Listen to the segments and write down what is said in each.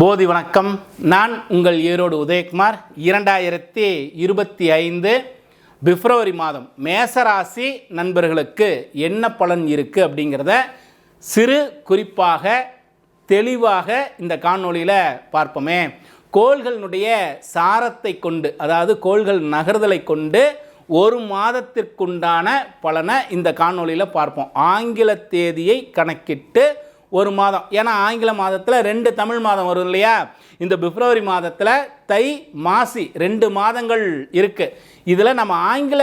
போதி வணக்கம். நான் உங்கள் ஈரோடு உதயகுமார். இரண்டாயிரத்தி இருபத்தி ஐந்து பிப்ரவரி மாதம் மேசராசி நண்பர்களுக்கு என்ன பலன் இருக்குது அப்படிங்கிறத சிறு குறிப்பாக தெளிவாக இந்த காணொளியில் பார்ப்போமே. கோள்களினுடைய சாரத்தை கொண்டு அதாவது கோள்கள் நகர்தலை கொண்டு ஒரு மாதத்திற்குண்டான பலனை இந்த காணொளியில் பார்ப்போம். ஆங்கில தேதியை கணக்கிட்டு ஒரு மாதம். ஏன்னா ஆங்கில மாதத்தில் ரெண்டு தமிழ் மாதம் வரும் இல்லையா? இந்த பிப்ரவரி மாதத்தில் தை மாசி ரெண்டு மாதங்கள் இருக்குது இதில் நம்ம ஆங்கில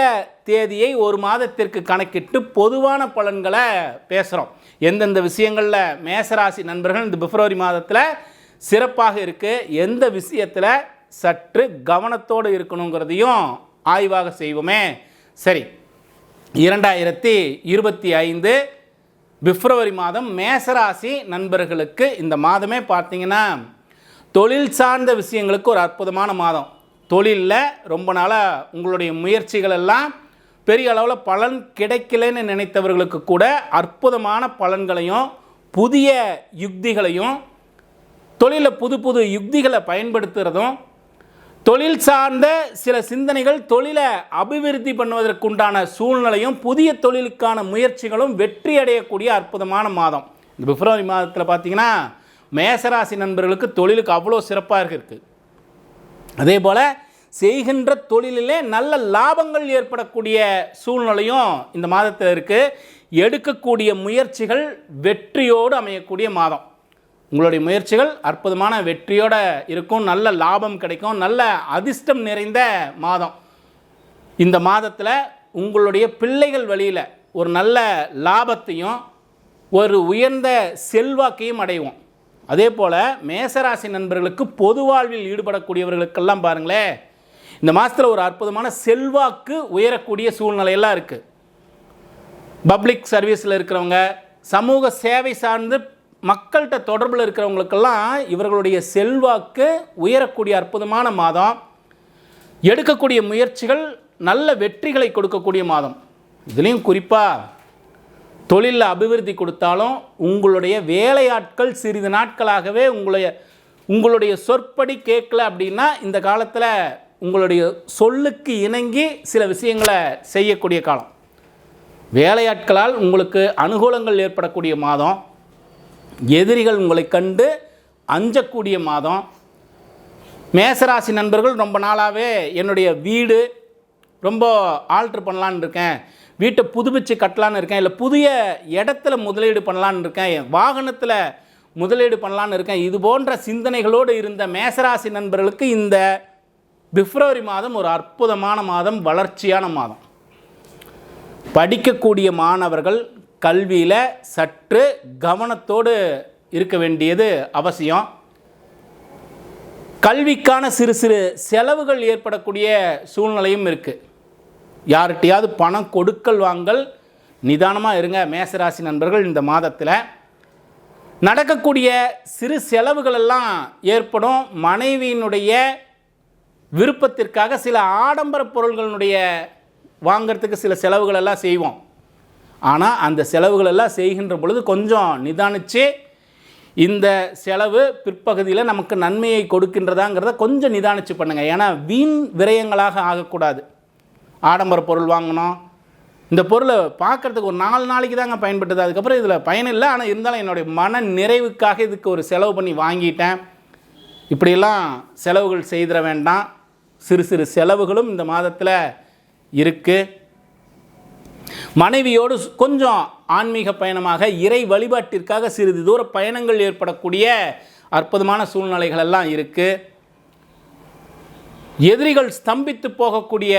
தேதியை ஒரு மாதத்திற்கு கணக்கிட்டு பொதுவான பலன்களை பேசுகிறோம் எந்தெந்த விஷயங்களில் மேசராசி நண்பர்கள் இந்த பிப்ரவரி மாதத்தில் சிறப்பாக இருக்குது எந்த விஷயத்தில் சற்று கவனத்தோடு இருக்கணுங்கிறதையும் ஆய்வாக செய்வோமே. சரி. இரண்டாயிரத்தி இருபத்தி ஐந்து பிப்ரவரி மாதம் மேசராசி நண்பர்களுக்கு இந்த மாதமே பார்த்தீங்கன்னா தொழில் சார்ந்த விஷயங்களுக்கு ஒரு அற்புதமான மாதம். தொழிலில் ரொம்ப நாளாக உங்களுடைய முயற்சிகள் எல்லாம் பெரிய அளவில் பலன் கிடைக்கலன்னு நினைத்தவர்களுக்கு கூட அற்புதமான பலன்களையும் புதிய யுக்திகளையும் தொழிலில் புது புது யுக்திகளை பயன்படுத்துகிறதும் தொழில் சார்ந்த சில சிந்தனைகள் தொழிலை அபிவிருத்தி பண்ணுவதற்குண்டான சூழ்நிலையும் புதிய தொழிலுக்கான முயற்சிகளும் வெற்றி அடையக்கூடிய அற்புதமான மாதம். இந்த பிப்ரவரி மாதத்தில் பார்த்தீங்கன்னா மேசராசி நண்பர்களுக்கு தொழிலுக்கு அவ்வளோ சிறப்பாக இருக்குது அதே போல் செய்கின்ற தொழிலிலே நல்ல லாபங்கள் ஏற்படக்கூடிய சூழ்நிலையும் இந்த மாதத்தில் இருக்குது எடுக்கக்கூடிய முயற்சிகள் வெற்றியோடு அமையக்கூடிய மாதம். உங்களுடைய முயற்சிகள் அற்புதமான வெற்றியோட இருக்கும். நல்ல லாபம் கிடைக்கும். நல்ல அதிர்ஷ்டம் நிறைந்த மாதம். இந்த மாதத்தில் உங்களுடைய பிள்ளைகள் வழியில் ஒரு நல்ல லாபத்தையும் ஒரு உயர்ந்த செல்வாக்கையும் அடைவோம். அதே போல் மேசராசி நண்பர்களுக்கு பொது வாழ்வில் ஈடுபடக்கூடியவர்களுக்கெல்லாம் பாருங்களேன் இந்த மாதத்தில் ஒரு அற்புதமான செல்வாக்கு உயரக்கூடிய சூழ்நிலையெல்லாம் இருக்குது பப்ளிக் சர்வீஸில் இருக்கிறவங்க சமூக சேவை சார்ந்து மக்கள்கிட்ட தொடர்பில் இருக்கிறவங்களுக்கெல்லாம் இவர்களுடைய செல்வாக்கு உயரக்கூடிய அற்புதமான மாதம். எடுக்கக்கூடிய முயற்சிகள் நல்ல வெற்றிகளை கொடுக்கக்கூடிய மாதம். இதுலேயும் குறிப்பாக தொழிலில் அபிவிருத்தி கொடுத்தாலும் உங்களுடைய வேலையாட்கள் சிறிது நாட்களாகவே உங்களுடைய உங்களுடைய சொற்படி கேட்கல அப்படின்னா இந்த காலத்தில் உங்களுடைய சொல்லுக்கு இணங்கி சில விஷயங்களை செய்யக்கூடிய காலம். வேலையாட்களால் உங்களுக்கு அனுகூலங்கள் ஏற்படக்கூடிய மாதம். எதிரிகள் உங்களை கண்டு அஞ்சக்கூடிய மாதம். மேசராசி நண்பர்கள் ரொம்ப நாளாகவே என்னுடைய வீடு ரொம்ப ஆல்ட்ரு பண்ணலான்னு இருக்கேன். வீட்டை புதுப்பிச்சு கட்டலான்னு இருக்கேன். இல்லை புதிய இடத்துல முதலீடு பண்ணலான்னு இருக்கேன். என் வாகனத்தில் முதலீடு பண்ணலான்னு இருக்கேன். இது போன்ற சிந்தனைகளோடு இருந்த மேசராசி நண்பர்களுக்கு இந்த பிப்ரவரி மாதம் ஒரு அற்புதமான மாதம் வளர்ச்சியான மாதம். படிக்கக்கூடிய மாணவர்கள் கல்வியில் சற்று கவனத்தோடு இருக்க வேண்டியது அவசியம். கல்விக்கான சிறு சிறு செலவுகள் ஏற்படக்கூடிய சூழ்நிலையும் இருக்குது யார்கிட்டையாவது பணம் கொடுக்கல் வாங்கல் நிதானமாக இருங்க மேசராசி நண்பர்கள் இந்த மாதத்தில். நடக்கக்கூடிய சிறு செலவுகளெல்லாம் ஏற்படும். மனைவியினுடைய விருப்பத்திற்காக சில ஆடம்பர பொருள்களினுடைய வாங்கிறதுக்கு சில செலவுகளெல்லாம் செய்வோம். ஆனால் அந்த செலவுகளெல்லாம் செய்கின்ற பொழுது கொஞ்சம் நிதானித்து இந்த செலவு பிற்பகுதியில் நமக்கு நன்மையை கொடுக்கின்றதாங்கிறத கொஞ்சம் நிதானித்து பண்ணுங்கள் ஏன்னா வீண் விரயங்களாக ஆகக்கூடாது. ஆடம்பர பொருள் வாங்கணும். இந்த பொருளை பார்க்குறதுக்கு ஒரு நாலு நாளைக்கு தாங்க பயன்பட்டது அதுக்கப்புறம் இதில் பயனில்லை ஆனால் இருந்தாலும் என்னுடைய மன நிறைவுக்காக இதுக்கு ஒரு செலவு பண்ணி வாங்கிட்டேன். இப்படியெல்லாம் செலவுகள் செய்திட வேண்டாம். சிறு சிறு செலவுகளும் இந்த மாதத்தில் இருக்குது மனைவியோடு கொஞ்சம் ஆன்மீக பயணமாக இறை வழிபாட்டிற்காக சிறிது தூர பயணங்கள் ஏற்படக்கூடிய அற்புதமான சூழ்நிலைகள் எல்லாம் இருக்குது எதிரிகள் ஸ்தம்பித்து போகக்கூடிய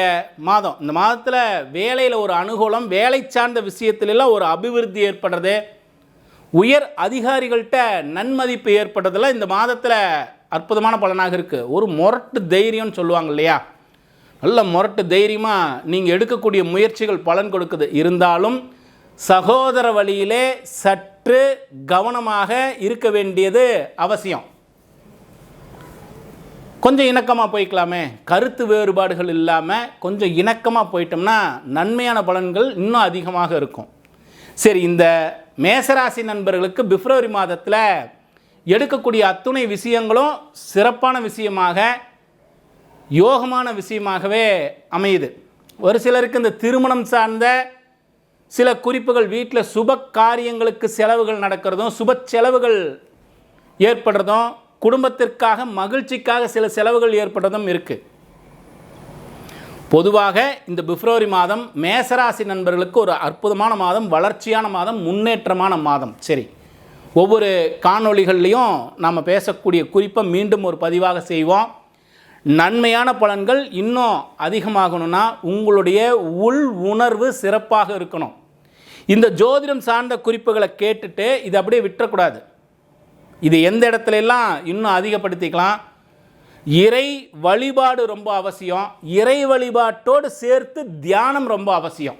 மாதம். இந்த மாதத்தில் வேலையில் ஒரு அனுகூலம் வேலை சார்ந்த விஷயத்திலெல்லாம் ஒரு அபிவிருத்தி ஏற்படுறது. உயர் அதிகாரிகள்கிட்ட நன்மதிப்பு ஏற்படுறதுல இந்த மாதத்தில் அற்புதமான பலனாக இருக்குது ஒரு முரட்டு தைரியம்னு சொல்லுவாங்க இல்லையா? நல்ல முரட்டு தைரியமாக நீங்கள் எடுக்கக்கூடிய முயற்சிகள் பலன் கொடுக்குது. இருந்தாலும் சகோதர வழியிலே சற்று கவனமாக இருக்க வேண்டியது அவசியம். கொஞ்சம் இணக்கமாக போய்க்கலாமே. கருத்து வேறுபாடுகள் இல்லாமல் கொஞ்சம் இணக்கமாக போயிட்டோம்னா நன்மையான பலன்கள் இன்னும் அதிகமாக இருக்கும். சரி இந்த மேசராசி நண்பர்களுக்கு பிப்ரவரி மாதத்தில் எடுக்கக்கூடிய அத்துணை விஷயங்களும் சிறப்பான விஷயமாக யோகமான விஷயமாகவே அமையுது. ஒரு சிலருக்கு இந்த திருமணம் சார்ந்த சில குறிப்புகள் வீட்டில் சுப காரியங்களுக்கு செலவுகள் நடக்கிறதும் சுப செலவுகள் ஏற்படுறதும் குடும்பத்திற்காக மகிழ்ச்சிக்காக சில செலவுகள் ஏற்படுறதும் இருக்குது பொதுவாக இந்த பிப்ரவரி மாதம் மேசராசி நண்பர்களுக்கு ஒரு அற்புதமான மாதம் வளர்ச்சியான மாதம் முன்னேற்றமான மாதம். சரி ஒவ்வொரு காணொளிகள்லையும் நாம் பேசக்கூடிய குறிப்பை மீண்டும் ஒரு பதிவாக செய்வோம். நன்மையான பலன்கள் இன்னும் அதிகமாகணும்னா உங்களுடைய உள் உணர்வு சிறப்பாக இருக்கணும். இந்த ஜோதிடம் சார்ந்த குறிப்புகளை கேட்டுட்டு இதை அப்படியே விட்டுறக்கூடாது. இது எந்த இடத்துல எல்லாம் இன்னும் அதிகப்படுத்திக்கலாம்? இறை வழிபாடு ரொம்ப அவசியம். இறை வழிபாட்டோடு சேர்த்து தியானம் ரொம்ப அவசியம்.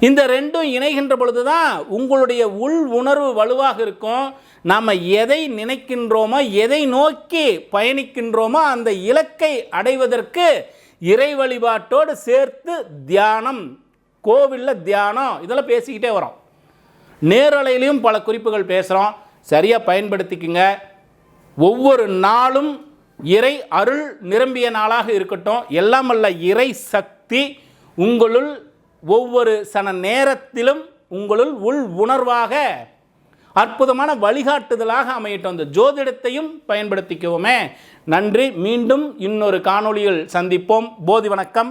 இந்த ரெண்டும் இணைகின்ற பொழுது தான் உங்களுடைய உள் உணர்வு வலுவாக இருக்கும். நாம் எதை நினைக்கின்றோமோ எதை நோக்கி பயணிக்கின்றோமோ அந்த இலக்கை அடைவதற்கு இறை வழிபாட்டோடு சேர்த்து தியானம் கோவிலில் தியானம் இதெல்லாம் பேசிக்கிட்டே வரோம். நேரலையிலையும் பல குறிப்புகள் பேசுகிறோம் சரியாக பயன்படுத்திக்கங்க. ஒவ்வொரு நாளும் இறை அருள் நிரம்பிய நாளாக இருக்கட்டும். எல்லாம் அல்ல இறை சக்தி உங்களுள் ஒவ்வொரு சன நேரத்திலும் உங்களுள் உள் உணர்வாக அற்புதமான வழிகாட்டுதலாக அமையட்டும். அந்த ஜோதிடத்தையும் பயன்படுத்திக்குவோமே. நன்றி. மீண்டும் இன்னொரு காணொளியில் சந்திப்போம். போதி வணக்கம்.